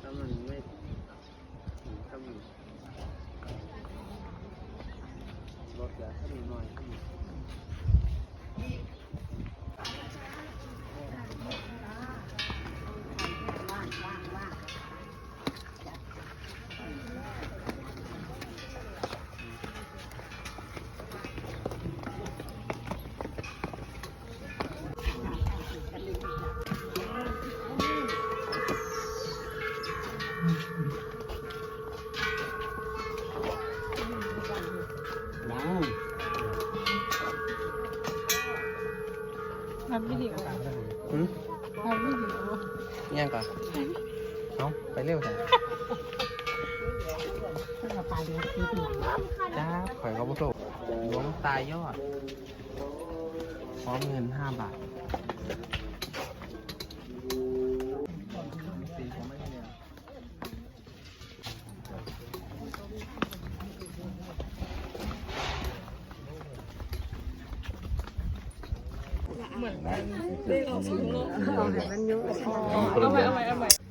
ถ้ามันไม่ถ้ามันลดแล้วถ้ามีน้อย ถ้ามีทำวิดีโอหืมทำวิดีโอยังก่อนเอาไปเร็วแต่ถ้าเราไปเดี๋ยวตีทีหลังจ้าข่อยเขาบอกหลวงตายยอดพร้อมเงินห้าบาท เอาไปเอาไปเอาไป